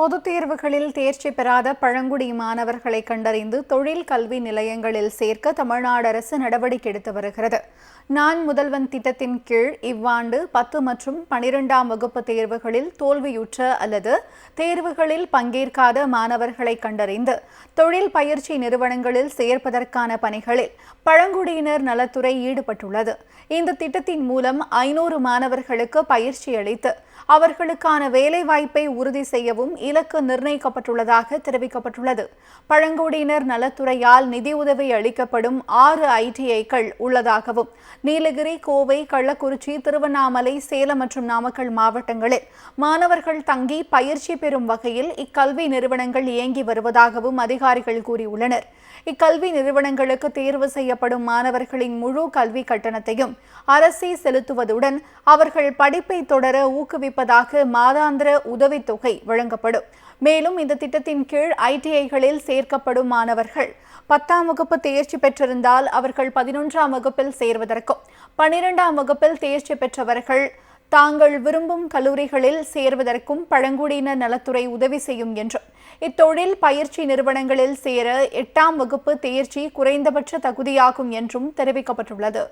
பொதுத் தேர்வுகளில் தேர்ச்சி பெறாத பழங்குடி மாணவர்களை கண்டறிந்து தொழில் கல்வி நிலையங்களில் சேர்க்க தமிழ்நாடு அரசு நடவடிக்கை எடுத்து வருகிறது. நான் முதல்வன் திட்டத்தின் கீழ் இவ்வாண்டு பத்து மற்றும் பனிரெண்டாம் வகுப்பு தேர்வுகளில் தோல்வியுற்ற அல்லது தேர்வுகளில் பங்கேற்காத மாணவர்களை கண்டறிந்து தொழில் பயிற்சி நிறுவனங்களில் சேர்ப்பதற்கான பணிகளில் பழங்குடியினர் நலத்துறை ஈடுபட்டுள்ளது. இந்த திட்டத்தின் மூலம் ஐநூறு மாணவர்களுக்கு பயிற்சி அளித்து அவர்களுக்கான வேலைவாய்ப்பை உறுதி செய்யவும் இலக்கு நிர்ணயிக்கப்பட்டுள்ளதாக தெரிவிக்கப்பட்டுள்ளது. பழங்குடியினர் நலத்துறையால் நிதியுதவி அளிக்கப்படும் ஆறு ஐடிஐக்கள் உள்ளதாகவும் நீலகிரி கோவை கள்ளக்குறிச்சி திருவண்ணாமலை சேலம் மற்றும் நாமக்கல் மாவட்டங்களில் மாணவர்கள் தங்கி பயிற்சி பெறும் வகையில் இக்கல்வி நிறுவனங்கள் இயங்கி வருவதாகவும் அதிகாரிகள் கூறியுள்ளனர். இக்கல்வி நிறுவனங்களுக்கு தேர்வு செய்யப்படும் மாணவர்களின் முழு கல்வி கட்டணத்தையும் அரசே செலுத்துவதுடன் அவர்கள் படிப்பை தொடர ஊக்குவிப்பதாக மாதாந்திர உதவித்தொகை வழங்கப்படும். மேலும் இந்த திட்டத்தின் கீழ் ஐடிஐகளில் சேர்க்கப்படும் மாணவர்கள் பத்தாம் வகுப்பு தேர்ச்சி பெற்றிருந்தால் அவர்கள் பதினொன்றாம் வகுப்பில் சேர்வதற்கும் பனிரெண்டாம் வகுப்பில் தேர்ச்சி பெற்றவர்கள் தாங்கள் விரும்பும் கல்லூரிகளில் சேர்வதற்கும் பழங்குடியினர் நலத்துறை உதவி செய்யும் என்றும் இத்தொழில் பயிற்சி நிறுவனங்களில் சேர எட்டாம் வகுப்பு தேர்ச்சி குறைந்தபட்ச தகுதியாகும் என்றும் தெரிவிக்கப்பட்டுள்ளது.